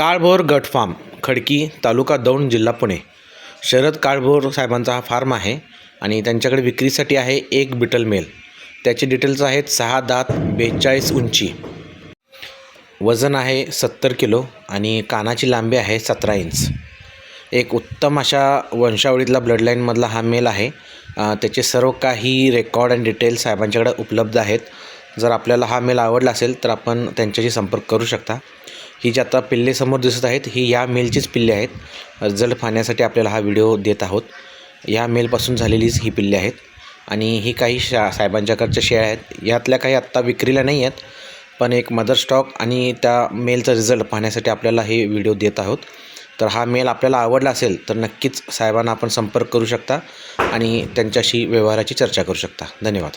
काळभोर गट फार्म खडकी तालुका दौंड जिल्हा पुणे. शरद काळभोर साहेबांचा हा फार्म आहे आणि त्यांच्याकडे विक्रीसाठी आहे एक बिटल मेल. त्याचे डिटेल्स आहेत सहा दात बेचाळीस उंची. वजन आहे सत्तर किलो आणि कानाची लांबी आहे सतरा इंच. एक उत्तम अशा वंशावळीतला ब्लडलाईनमधला हा मेल आहे. त्याचे सर्व काही रेकॉर्ड अँड डिटेल्स साहेबांच्याकडे उपलब्ध आहेत. जर आपल्याला हा मेल आवडला असेल तर आपण त्यांच्याशी संपर्क करू शकता. ही जी आता पिल्ले समोर दिसत आहेत ही या मेलचीच पिल्ले आहेत. रिझल्ट पाहण्यासाठी आपल्याला हा व्हिडिओ देत आहोत. या मेलपासून झालेलीच ही पिल्ले आहेत. आणि ही काही शा साहेबांच्याकडच्या शेळ्या आहेत. यातल्या काही आत्ता विक्रीला नाही आहेत पण एक मदर स्टॉक आणि त्या मेलचा रिझल्ट पाहण्यासाठी आपल्याला हे व्हिडिओ देत आहोत. तर हा मेल आपल्याला आवडला असेल तर नक्कीच साहेबांना आपण संपर्क करू शकता आणि त्यांच्याशी व्यवहाराची चर्चा करू शकता. धन्यवाद.